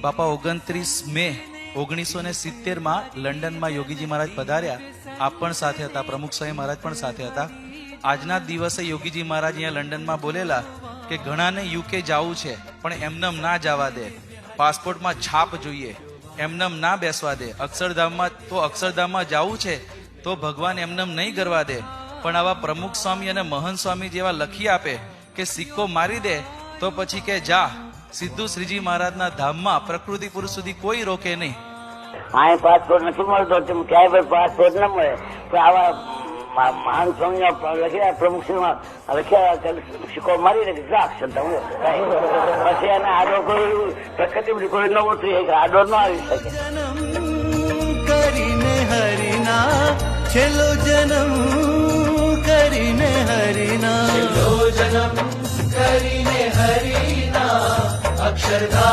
બાપા ઓગણત્રીસ મે ઓગણીસો ને સિત્તેરમાં લંડનમાં યોગીજી મહારાજ પધાર્યા. આપ પણ સાથે હતા, પ્રમુખ સ્વામી મહારાજ પણ સાથે હતા. આજના દિવસે યોગીજી મહારાજ અહીંયા લંડનમાં બોલેલા કે ઘણાને યુકે જવું છે, પણ એમનેમ ના જવા દે. પાસપોર્ટમાં છાપ જોઈએ, એમનેમ ના બેસવા દે. અક્ષરધામમાં તો અક્ષરધામમાં જવું છે, તો ભગવાન એમનેમ નહીં કરવા દે. પણ આવા પ્રમુખ સ્વામી અને મહંત સ્વામી જેવા લખી આપે કે સિક્કો મારી દે, તો પછી કે જા સીધું શ્રીજી મહારાજના ધામમાં પ્રકૃતિ પુરુષ સુધી કોઈ રોકે નહીં. અહીં પાસપોર્ટ નથી મળતો ક્યાંય પણ પાસપોર્ટ ન મળે. તો આવા મહાન સ્વામી લખ્યા પ્રમુખ શ્રીમાં લખ્યા સિક્કો મારી ને હું પછી એને આડો કોઈ પ્રકૃતિ કોઈ ન ઉતરી શકે આડો ન આવી શકે. કરીને હરિના છેલ્લો જન્મ કરીને હરિના. છેલ્લો જન્મ કરીને હરિના. અક્ષરધામે જ